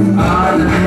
I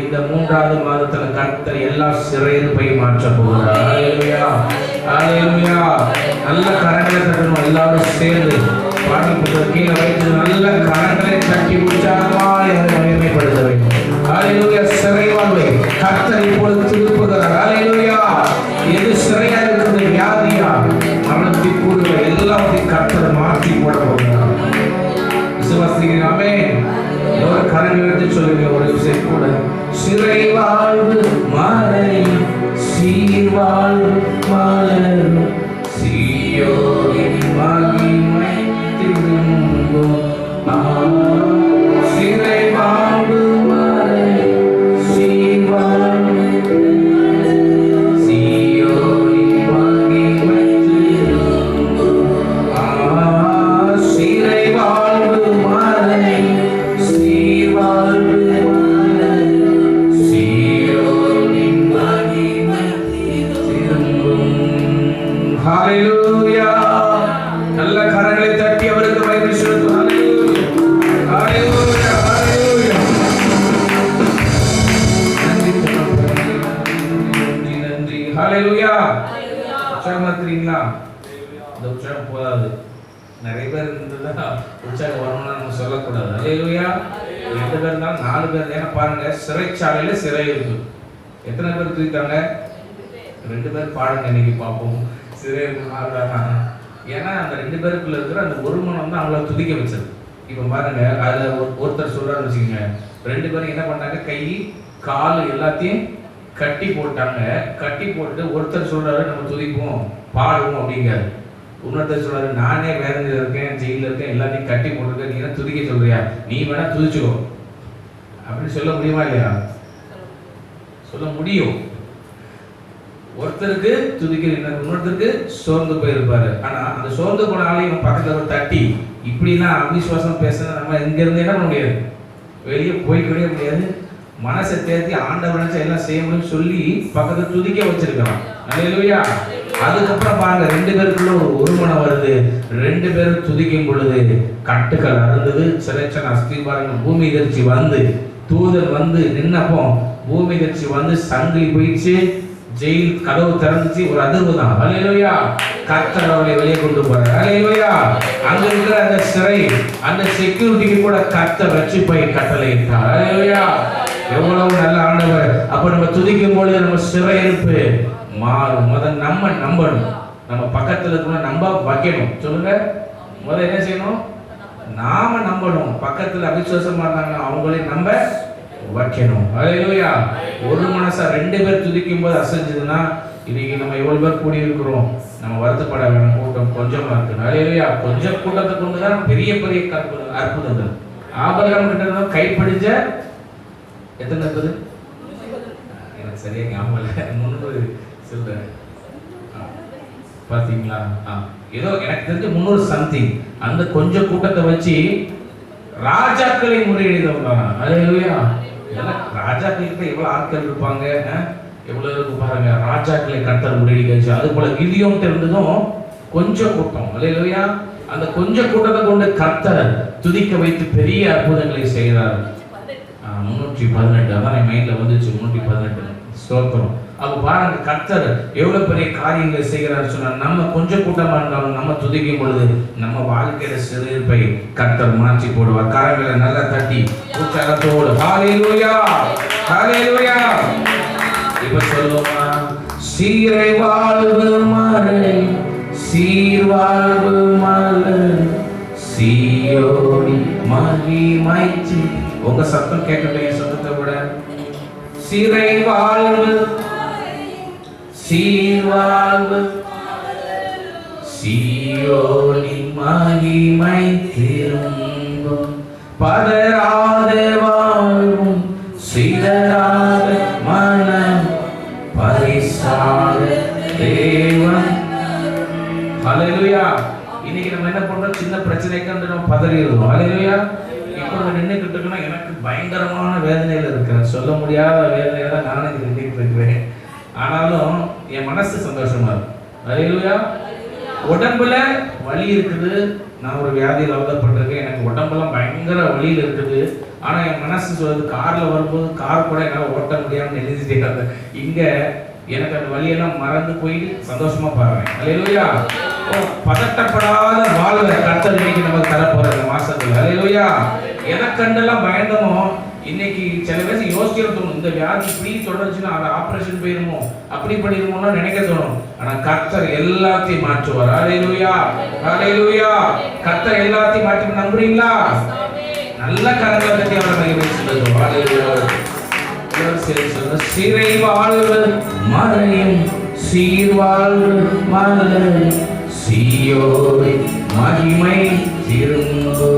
இந்த மூன்றாவது மாதத்தில் கர்த்தர் எல்லா சிறையிருப்பை மாற்ற போகிறார். நல்ல கரங்களை தட்டணும். எல்லாரும் சேர்ந்து பாட்டி புத்தகம் கீழே வைத்து நல்ல கரங்களை தட்டி உற்சாகமாக மகிமைப்படுத்த வேண்டும். மலரும் ஹalleluya உற்சாகமா இருக்கிறீங்களா இந்த உற்சாகம் போதாது. நிறைய பேர் இருந்ததுன்னா உற்சாகம் வரணும்னு நம்ம சொல்லக்கூடாது. அல்லேலூயா எட்டு பேர் இருந்தாலும் நாலு பேர் ஏன்னா பாருங்க சிறைச்சாலையில சிறை இருக்கு. எத்தனை பேர் தூக்கிட்டாங்க? ரெண்டு பேர். பாடுங்க இன்னைக்கு பார்ப்போம். சிறை ஆடுறாங்க ஏன்னா அந்த ரெண்டு பேருக்குள்ள இருக்கிற அந்த ஒரு மனம் தான் அவங்கள துதிக்க வச்சது. இப்போ பாருங்க அதுல ஒரு- ஒருத்தர் சொல்றாருன்னு வச்சுக்கோங்க. ரெண்டு பேரும் என்ன பண்ணாங்க? கை கால் எல்லாத்தையும் கட்டி போட்டாங்க. கட்டி போட்டு ஒருத்தர் சொல்றாரு நம்ம துதிப்போம் பாடுவோம் அப்படிங்கிறாரு. இன்னொருத்தர் சொல்றாரு நானே வேதனையில் இருக்கேன் ஜெயில இருக்கேன் எல்லாத்தையும் கட்டி போட்டுருக்கேன் நீ துதிக்க சொல்றியா? நீ வேணா துதிச்சுக்கோ. அப்படின்னு சொல்ல முடியுமா இல்லையா? சொல்ல முடியும். ஒருத்தருக்கு துதிக்கிற இன்னொருத்தருக்கு சோர்ந்து போயிருப்பாரு. ஆனா அந்த சோர்ந்து போன ஆளையும் பக்கத்துல ஒரு தட்டி இப்படிலாம் அவிசுவாசம் பேசுறது நம்ம இங்க இருந்தே என்ன பண்ண முடியாது? வெளியே போய்க்கவே முடியாது. மனசை தேர்த்தி ஆண்டவன் எல்லாம் செய்யணும்னு சொல்லி பக்கத்துல துதிக்க வச்சிருக்கலாம் அல்லேலூயா அதுக்கப்புறம் பாருங்க ரெண்டு பேருக்குள்ள ஒரு ஒருமனம் வருது. ரெண்டு பேரும் துதிக்கும் பொழுது கட்டுக்கள் அறுந்தது சிறைச்சன அஸ்திபாரங்கள் பூமி எதிர்ச்சி வந்து தூதர் வந்து நின்னப்போ பூமி எதிர்ச்சி வந்து சங்கிலி போயிடுச்சு. ஜெயில் கதவு திறந்துச்சு. ஒரு அதிர்வு தான் அலையிலோயா கத்தர் அவளை வெளியே கொண்டு போறார். அலையிலோயா அங்க இருக்கிற அந்த சிறை அந்த செக்யூரிட்டிக்கு கூட கர்த்தர் ரட்சிப்பை கட்டளையிட்டார். அலையிலோயா எவ்வளவு நல்ல ஆண்டவர். அப்ப நம்ம துதிக்கும் பொழுது நம்ம சிறை இருப்பு மாறும். முதல் நம்ம நம்பணும். நம்ம பக்கத்துல இருக்கணும் நம்ப வைக்கணும். சொல்லுங்க. முதல் என்ன செய்யணும்? நாம நம்பணும். பக்கத்துல அவிசுவாசமா இருந்தாங்க அவங்களையும் நம்ப வைக்கணும். ஹalleluya. ஒரு மனசா ரெண்டு பேர் துதிக்கும் போது அசைஞ்சதுன்னா இன்னைக்கு நம்ம எவ்வளவு பேர் கூடி இருக்கிறோம் நம்ம வருத்தப்பட வேணும். கூட்டம் கொஞ்சமா இருக்கு. ஹalleluya. கொஞ்சம் கூட்டத்தை கொண்டுதான் பெரிய பெரிய கற்பு- அற்புதங்கள். ஆபரகம் கிட்ட கைப்பிடிச்ச எத்தனை இருக்குது எனக்கு சரியா ஞாபகம் இல்லை. முந்நூறு சில்லற. ஆ. ஆ. ஏதோ எனக்கு தெரிஞ்ச முந்நூறு சம்திங் அந்த கொஞ்சம் கூட்டத்தை வச்சு ராஜாக்களை முறையிடுதவங்க அலையா இதெல்லாம் ராஜாக்களுக்கு எவ்வளோ ஆட்கள் இருப்பாங்க எவ்வளோ இருக்கு பாருங்க. ராஜாக்களை கர்த்தர் முறையிடுச்சு அது போல கிதியோம் இருந்ததும் கொஞ்சம் கூட்டம். அலையா அந்த கொஞ்ச கூட்டத்தை கொண்டு கர்த்தர் துதிக்க வைத்து பெரிய அற்புதங்களை செய்கிறார் முன்னூற்றி பதினெட்டு அதான் என் மைண்ட்ல வந்துச்சு முன்னூற்றி பதினெட்டு. ஸ்தோத்திரம் அப்போ பாருங்க கர்த்தர் எவ்வளவு பெரிய காரியங்களை செய்கிறார் சொன்னா நம்ம கொஞ்சம் கூட்டமாக இருந்தாலும் நம்ம துதிக்கும் பொழுது நம்ம வாழ்க்கையில சிறுப்பை கர்த்தர் மாற்றி போடுவார். காரங்களை நல்லா தட்டி உற்சாகத்தோடு ஹalleluya ஹalleluya இப்போ சொல்லுவோமா? சீரை வாழ்வு மறை சீர் வாழ்வு மலர் சீயோடி மகிமைச்சி உங்க சத்தம் கேட்கட்டும் என் சத்தத்தை விட. சிறை வாழ்வு சீர்வாழ்வு. சீயோலி மகிமை திரும்பும். பதராத வாழ்வும் சிதறாத மனம் பரிசாத தேவன். ஹalleluya இன்னைக்கு நம்ம என்ன பண்றோம்? சின்ன பிரச்சனைக்கு வந்து நம்ம பதறி இருந்தோம் இப்போ நம்ம நின்றுக்கிட்டு இருக்குன்னா எனக்கு பயங்கரமான வேதனையில் இருக்கிறேன் சொல்ல முடியாத வேதனையில் தான் நானும் இது நின்றுட்டு இருக்கிறேன் ஆனாலும் என் மனசு சந்தோஷமா இருக்கும் ஹalleluya. உடம்புல வலி இருக்குது. நான் ஒரு வியாதியில் அவதப்பட்டிருக்கேன். எனக்கு உடம்புலாம் பயங்கர வலியில் இருக்குது. ஆனால் என் மனசு சொல்லுது காரில் வரும்போது கார் கூட என்னால் ஓட்ட முடியாமல் எழுதிட்டே இங்கே எனக்கு அந்த வழியெல்லாம் மறந்து போய் சந்தோஷமாக பாருங்க. அல்லேலூயா பதட்டப்படாத வாழ்வை கர்த்தர் இன்னைக்கு நமக்கு தரப்போற இந்த மாசத்துல. அல்லேலூயா எதை கண்டெல்லாம் பயந்தமோ? இன்னைக்கு சில பேர் யோசிக்கிற தோணும் இந்த வியாதி இப்படி தொடர்ச்சுன்னா அதை ஆப்ரேஷன் போயிருமோ? அப்படி பண்ணிருமோன்னு நினைக்க தோணும். ஆனா கர்த்தர் எல்லாத்தையும் மாற்றுவார். அல்லேலூயா அல்லேலூயா கர்த்தர் எல்லாத்தையும் மாற்றி நம்புறீங்களா? நல்ல கரங்களை தட்டி அவரை மகிழ்ச்சி சொல்லுங்க சிறை வாழ்வு மறையும் சீர்வாழ்வு மலர் சீயோய் மகிமை திரும்பு